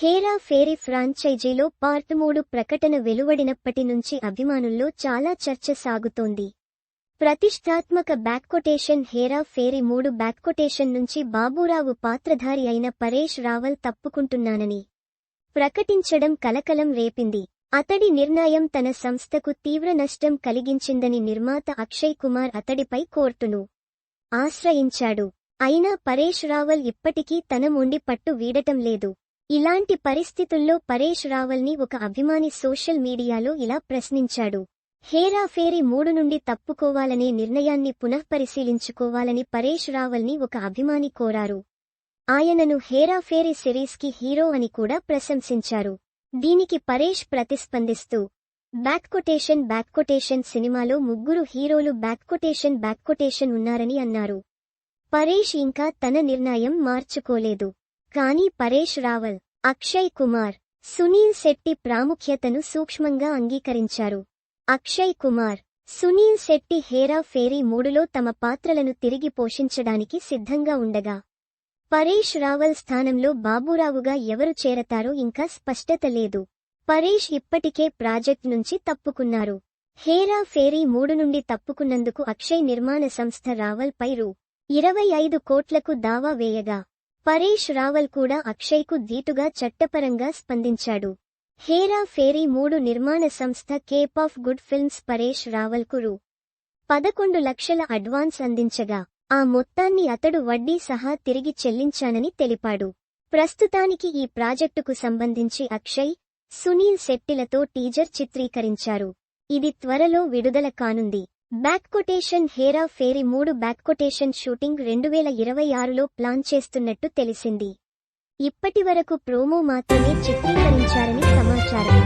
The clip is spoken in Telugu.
హేరా ఫేరీ ఫ్రాంచైజీలో పార్ట్ మూడు ప్రకటన వెలువడినప్పటి నుంచి అభిమానుల్లో చాలా చర్చ సాగుతోంది. ప్రతిష్టాత్మక బ్యాక్కొటేషన్ హేరా ఫేరీ మూడు బ్యాక్కొటేషన్ నుంచి బాబూరావు పాత్రధారి అయిన పరేష్ రావల్ తప్పుకుంటున్నానని ప్రకటించడం కలకలం రేపింది. అతడి నిర్ణయం తన సంస్థకు తీవ్ర నష్టం కలిగించిందని నిర్మాత అక్షయ్ కుమార్ అతడిపై కోర్టును ఆశ్రయించాడు. అయినా పరేష్ రావల్ ఇప్పటికీ తన మొండి పట్టు వీడటం లేదు. ఇలాంటి పరిస్థితుల్లో పరేష్ రావల్ని ఒక అభిమాని సోషల్ మీడియాలో ఇలా ప్రశ్నించాడు. హేరాఫేరీ మూడు నుండి తప్పుకోవాలనే నిర్ణయాన్ని పునఃపరిశీలించుకోవాలని పరేష్ రావల్ని ఒక అభిమాని కోరారు. ఆయనను హేరాఫేరీ సిరీస్కి హీరో అని కూడా ప్రశంసించారు. దీనికి పరేష్ ప్రతిస్పందిస్తూ బ్యాక్కొటేషన్ బ్యాక్కొటేషన్ సినిమాలో ముగ్గురు హీరోలు బ్యాక్కొటేషన్ బ్యాక్కొటేషన్ ఉన్నారని అన్నారు. పరేష్ ఇంకా తన నిర్ణయం మార్చుకోలేదు. కానీ పరేష్ రావల్ అక్షయ్ కుమార్ సునీల్ శెట్టి ప్రాముఖ్యతను సూక్ష్మంగా అంగీకరించారు. అక్షయ్ కుమార్ సునీల్ శెట్టి హేరా ఫేరీ మూడులో తమ పాత్రలను తిరిగి పోషించడానికి సిద్ధంగా ఉండగా పరేష్ రావల్ స్థానంలో బాబురావుగా ఎవరు చేరతారో ఇంకా స్పష్టత లేదు. పరేష్ ఇప్పటికే ప్రాజెక్ట్ నుంచి తప్పుకున్నారు. హేరా ఫేరీ మూడు నుండి తప్పుకున్నందుకు అక్షయ్ నిర్మాణ సంస్థ రావల్ పై రూ. ఇరవై ఐదు కోట్లకు దావా వేయగా పరేష్ రావల్ కూడా అక్షయ్కు ధీటుగా చట్టపరంగా స్పందించాడు. హేరా ఫేరీ మూడు నిర్మాణ సంస్థ Cape of Good Films Paresh రావల్కు రూ. పదకొండు లక్షల అడ్వాన్స్ అందించగా ఆ మొత్తాన్ని అతడు వడ్డీ సహా తిరిగి చెల్లించానని తెలిపాడు. ప్రస్తుతానికి ఈ ప్రాజెక్టుకు సంబంధించి అక్షయ్ సునీల్ శెట్టిలతో టీజర్ చిత్రీకరించారు. ఇది త్వరలో విడుదల కానుంది. బ్యాక్ కొటేషన్ హేరా ఫేరీ మూడు బ్యాక్ కొటేషన్ షూటింగ్ రెండు వేల ఇరవై ఆరులో ప్లాన్ చేస్తున్నట్టు తెలిసింది. ఇప్పటి వరకు ప్రోమో మాత్రమే చిత్రీకరించారని సమాచారం.